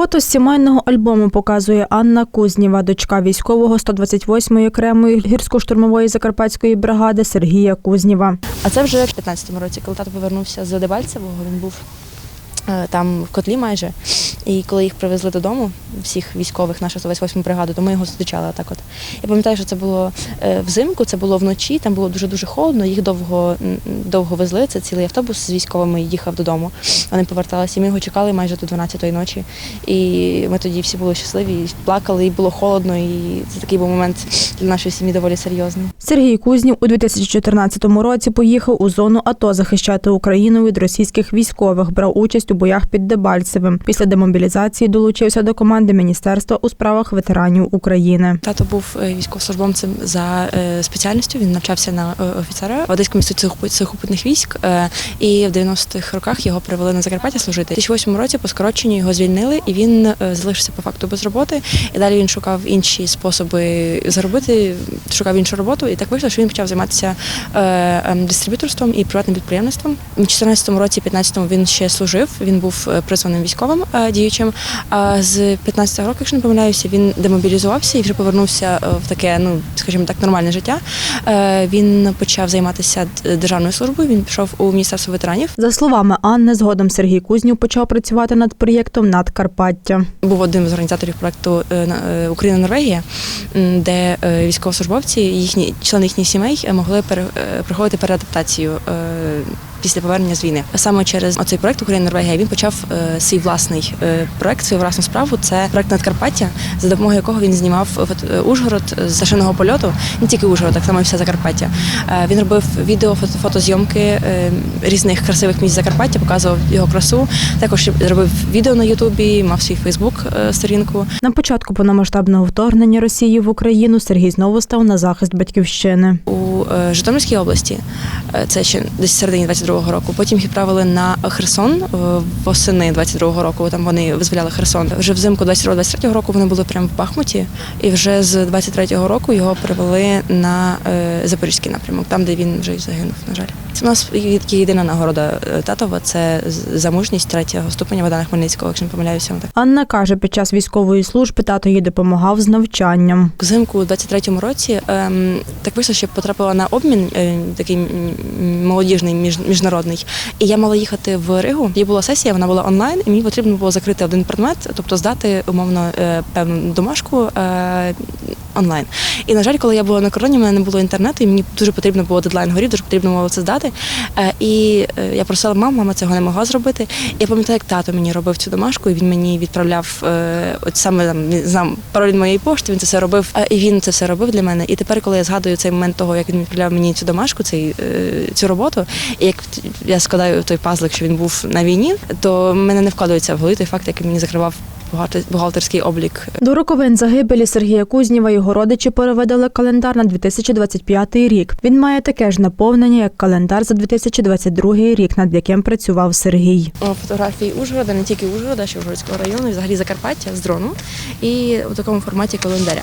Фото з сімейного альбому показує Анна Кузніва, дочка військового 128-ї окремої гірсько-штурмової закарпатської бригади Сергія Кузніва. А це вже в 15-му році, коли тато повернувся з Дебальцевого, він був там в котлі майже. І коли їх привезли додому, всіх військових, нашу 128 бригаду, то ми його зустрічали так от. Я пам'ятаю, що це було е, взимку, це було вночі, там було дуже-дуже холодно, їх довго, довго везли, це цілий автобус з військовими їхав додому. Вони поверталися, і ми його чекали майже до 12-ї ночі. І ми тоді всі були щасливі, плакали, і було холодно, і це такий був момент для нашої сім'ї доволі серйозний. Сергій Кузнів у 2014 році поїхав у зону АТО захищати Україну від російських військових, брав участь у боях під Дебальцевим. Після демобілізації долучився до команди Міністерства у справах ветеранів України. Тато був е, військовослужбовцем за е, спеціальністю. Він навчався на е, офіцера в Одеському інституті сухопутних військ. І в 90-х роках його перевели на Закарпаття служити. У 2008 році по скороченню його звільнили, і він залишився по факту без роботи. І далі він шукав інші способи заробити, шукав іншу роботу. І так вийшло, що він почав займатися ем, дистриб'юторством і приватним підприємництвом. У 2014 році, 15-му він ще служив. Він був е, призваним військовим е, діючим. З 15-го року, якщо не помиляюся, він демобілізувався і вже повернувся е, в таке, ну скажімо так, нормальне життя. Він почав займатися державною службою. Він пішов у міністерство ветеранів. За словами Анни, згодом Сергій Кузнів почав працювати над проєктом Надкарпаття. Був одним з організаторів е, Україна-Норвегія, де військовослужбовці, їхні члени їхніх сімей могли е, переадаптацію. Після повернення з війни саме через оцей проект Україна Норвегія він почав е, свій власний е, проект, свою власну справу. Це проект Надкарпаття, за допомогою якого він знімав е, Ужгород з зашиного польоту, не тільки Ужгород, так само і вся Закарпаття. Він робив відео, фото, фотозйомки різних красивих місць Закарпаття, показував його красу. Також робив відео на Ютубі, мав свій Фейсбук сторінку. На початку повномасштабного вторгнення Росії в Україну Сергій знову став на захист батьківщини. У е, Житомирській області. Е, Це ще десь в середині 22-го року. Потім їх відправили на Херсон е, восени 22-го року. Там вони визволяли Херсон. Вже взимку 22-23 року вони були прямо в Бахмуті, і вже з 23-го року його привели на Запорізький напрямок, там де він вже й загинув. На жаль, це у нас єдина нагорода татова. Це за мужність третього ступеня Богдана Хмельницького, якщо не помиляюся. Анна каже, під час військової служби тато їй допомагав з навчанням. Взимку у 23-му році ем, так вийшло, що я на обмін е, такий молодіжний міжнародний. І я мала їхати в Ригу. Її була сесія, вона була онлайн, і мені потрібно було закрити один предмет, тобто здати умовно е, певну домашку е, онлайн. І на жаль, коли я була на короні, в мене не було інтернету, і мені дуже потрібно було дедлайн горів, дуже потрібно було це здати. І я просила маму, мама цього не могла зробити. Я пам'ятаю, як тато мені робив цю домашку, і він мені відправляв от саме там не пароль моєї пошти. Він це все робив. І він це все робив для мене. І тепер, коли я згадую цей момент того, як він відправляв мені цю домашку, цей, е, цю роботу, і як я складаю той пазлик, що він був на війні, то мене не вкладається в голові той факт, як він мені закривав бухгалтер- бухгалтерський облік До роковин загибелі Сергія Кузніва його родичі переведали календар на 2025 рік. Він має таке ж наповнення, як календар за 2022 рік, над яким працював Сергій. Фотографії Ужгорода, не тільки Ужгорода, ще Ужгородського району, і взагалі Закарпаття з дрону і у такому форматі календаря.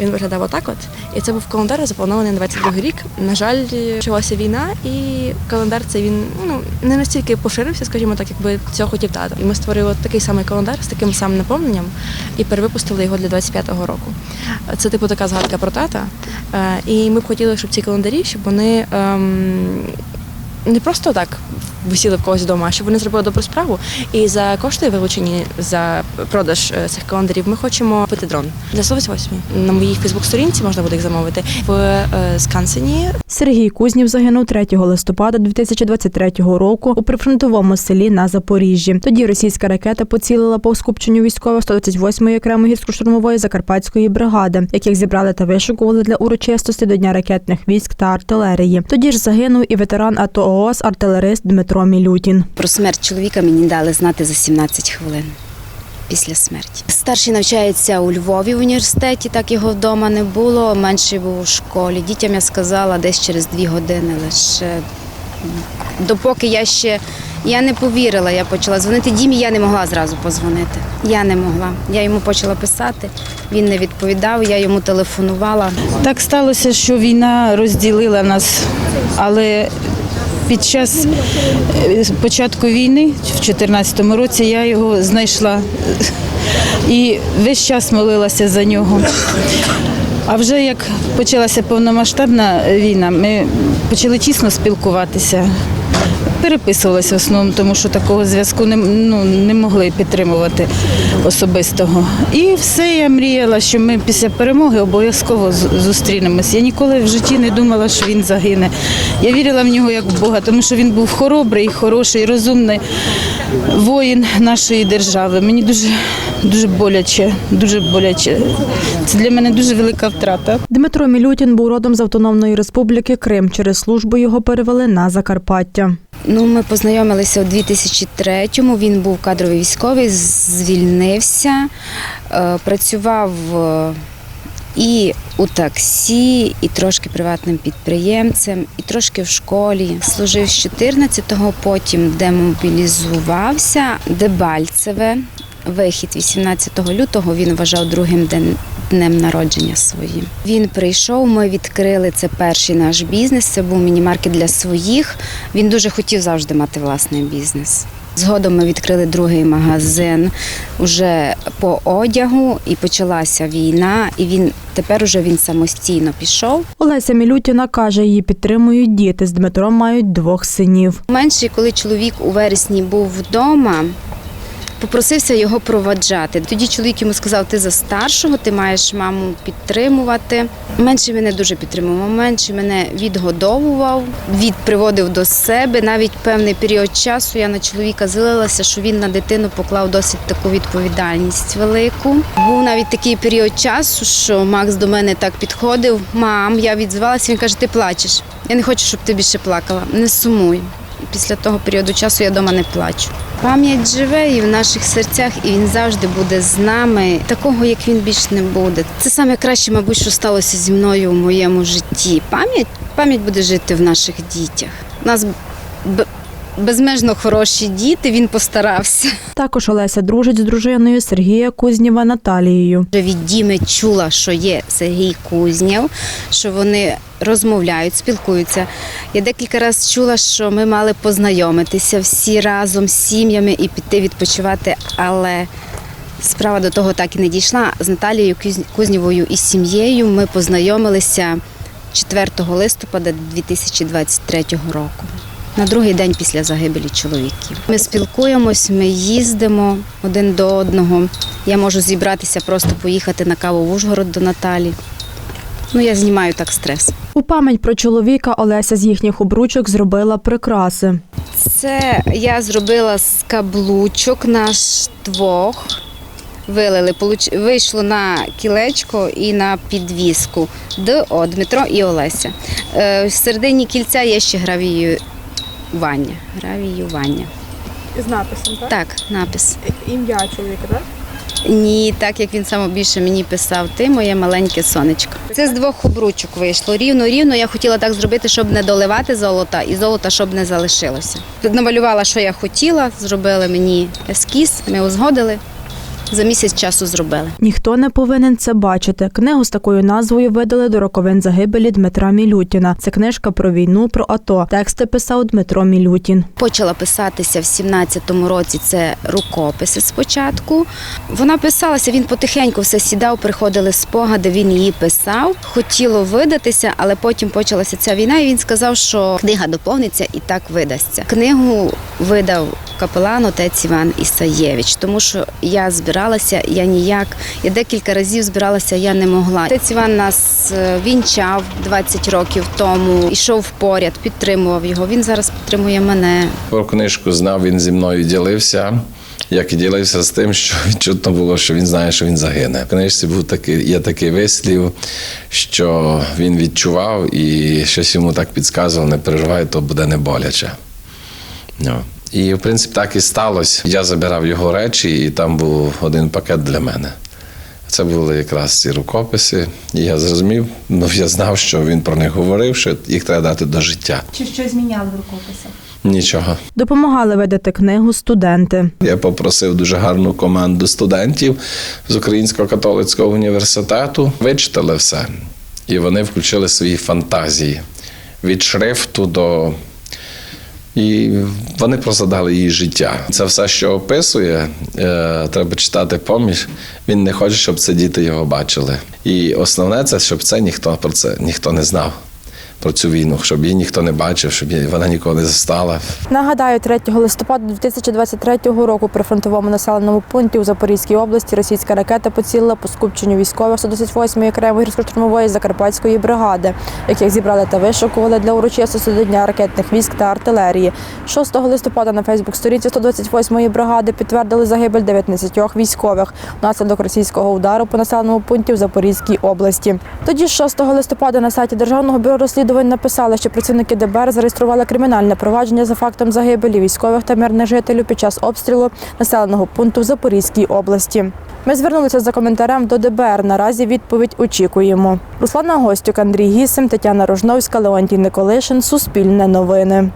Він виглядав отак от. І це був календар запланований на 22 рік. На жаль, почалася війна, і календар цей він ну не настільки поширився, скажімо так, якби цього хотів тато. І ми створили такий самий календар з таким самим наповненням і перевипустили його для 25-го року. Це типу така згадка про тата. Е, І ми б хотіли, щоб ці календарі, щоб вони. ем, не просто так висіли в когось вдома, щоб вони зробили добру справу. І за кошти, вилучені за продаж е, цих календарів, ми хочемо купити дрон для 108. На моїй Фейсбук-сторінці можна буде їх замовити в е, Скансені. Сергій Кузнів загинув 3 листопада 2023 року у прифронтовому селі на Запоріжжі. Тоді російська ракета поцілила по скупченню військових 128-ї окремої гірсько-штурмової закарпатської бригади, яких зібрали та вишукували для урочистості до Дня ракетних військ та артилерії. Тоді ж загинув і ветеран АТО ООС артилерист Дмитро Мілютін. Про смерть чоловіка мені дали знати за 17 хвилин після смерті. Старший навчається у Львові в університеті, так його вдома не було. Менший був у школі. Дітям я сказала десь через дві години лише. Допоки я ще я не повірила, я почала дзвонити Дімі, я не могла зразу позвонити. Я не могла. Я йому почала писати, він не відповідав, я йому телефонувала. Так сталося, що війна розділила нас, але Під час е, початку війни, в 2014 році, я його знайшла і весь час молилася за нього. А вже як почалася повномасштабна війна, ми почали тісно спілкуватися. Переписувалися в основному, тому що такого зв'язку не, ну, не могли підтримувати особистого. І все я мріяла, що ми після перемоги обов'язково зустрінемось. Я ніколи в житті не думала, що він загине. Я вірила в нього як в Бога, тому що він був хоробрий, хороший, розумний воїн нашої держави. Мені дуже, дуже боляче, дуже боляче. Це для мене дуже велика втрата. Дмитро Мілютін був родом з Автономної Республіки Крим. Через службу його перевели на Закарпаття. Ну, ми познайомилися у 2003-му. Він був кадровий військовий, звільнився, е, працював е, і у таксі, і трошки приватним підприємцем, і трошки в школі. Служив з 14-го, потім демобілізувався, Дебальцеве. Вихід 18 лютого він вважав другим ден- днем народження своїм. Він прийшов. Ми відкрили це перший наш бізнес. Це був міні-маркет для своїх. Він дуже хотів завжди мати власний бізнес. Згодом ми відкрили другий магазин уже по одягу, і почалася війна. І він тепер уже він самостійно пішов. Олеся Мілютіна каже, її підтримують діти. З Дмитром мають двох синів. Менший, коли чоловік у вересні був вдома, попросився його проваджати. Тоді чоловік йому сказав: ти за старшого, ти маєш маму підтримувати. Менший мене дуже підтримував. Менший мене відгодовував, від приводив до себе. Навіть певний період часу я на чоловіка злилася, що він на дитину поклав досить таку відповідальність велику. Був навіть такий період часу, що Макс до мене так підходив. Мам, я відзвалася. Він каже: Ти плачеш. Я не хочу, щоб ти більше плакала. Не сумуй. Після того періоду часу я вдома не плачу. Пам'ять живе і в наших серцях, і він завжди буде з нами. Такого, як він більш не буде. Це саме краще, мабуть, що сталося зі мною в моєму житті. Пам'ять пам'ять буде жити в наших дітях. Нас безмежно хороші діти. Він постарався. Також Олеся дружить з дружиною Сергія Кузніва Наталією. Від Діми чула, що є Сергій Кузняв, що вони розмовляють, спілкуються. Я декілька разів чула, що ми мали познайомитися всі разом з сім'ями і піти відпочивати, але справа до того так і не дійшла. З Наталією Куз- Кузнєвою і сім'єю ми познайомилися 4 листопада 2023 року. На другий день після загибелі чоловіків. Ми спілкуємось, ми їздимо один до одного. Я можу зібратися, просто поїхати на каву в Ужгород до Наталі. Ну, я знімаю так стрес. У пам'ять про чоловіка Олеся з їхніх обручок зробила прикраси. Це я зробила з каблучок наш двох. Вилили, вийшло на кілечко і на підвіску. ДО Дмитро і Олеся. Е, В середині кільця є ще гравіювання. Гравіювання. З написом, так? Так, напис. Ім'я чоловіка, так? Ні, так як він саме більше мені писав, ти моє маленьке сонечко. Це з двох обручок вийшло. Рівно, рівно. Я хотіла так зробити, щоб не доливати золота, і золота, щоб не залишилося. Намалювала, що я хотіла, зробили мені ескіз, ми узгодили. За місяць часу зробили. Ніхто не повинен це бачити. Книгу з такою назвою видали до роковин загибелі Дмитра Мілютіна. Це книжка про війну, про АТО. Тексти писав Дмитро Мілютін. Почала писатися в 17-му році. Це рукописи спочатку. Вона писалася, він потихеньку все сідав, приходили спогади, він її писав. Хотіло видатися, але потім почалася ця війна, і він сказав, що книга доповниться і так видасться. Книгу видав капелан отець Іван Ісаєвич, тому що я збиралася, я ніяк, я декілька разів збиралася, я не могла. Отець Іван нас е, вінчав 20 років тому, ішов поряд, підтримував його. Він зараз підтримує мене. Про книжку знав, він зі мною ділився. Як і ділився з тим, що відчутно було, що він знає, що він загине. В книжці був такий, є такий вислів, що він відчував і щось йому так підказував, не переживай, то буде не боляче. Ну. І, в принципі, так і сталося. Я забирав його речі, і там був один пакет для мене. Це були якраз ці рукописи. І я зрозумів, ну я знав, що він про них говорив, що їх треба дати до життя. Чи щось зміняли в рукописах? Нічого. Допомагали видати книгу студенти. Я попросив дуже гарну команду студентів з Українського католицького університету. Вичитали все, і вони включили свої фантазії від шрифту до І вони просто дали їй життя. Це все, що описує, е, треба читати поміж. Він не хоче, щоб це діти його бачили. І основне це, щоб це ніхто про це ніхто не знав. Про цю війну, щоб її ніхто не бачив, щоб її- вона ніколи не застала. Нагадаю, 3 листопада 2023 року при фронтовому населеному пункті у Запорізькій області російська ракета поцілила по скупченню військових 128-ї окремої гірсько-штурмової закарпатської бригади, яких зібрали та вишукували для урочистості до Дня ракетних військ та артилерії. 6 листопада на Фейсбук-сторінці 128-ї бригади підтвердили загибель 19 військових внаслідок російського удару по населеному пункті в Запорізькій області. Тоді ж 6 листопада на сайті Державного бюро розслідувань написали, що працівники ДБР зареєстрували кримінальне провадження за фактом загибелі військових та мирних жителів під час обстрілу населеного пункту в Запорізькій області. Ми звернулися за коментарем до ДБР. Наразі відповідь очікуємо. Руслана Гостюк, Андрій Гісим, Тетяна Рожновська, Леонтій Николишин. Суспільне новини.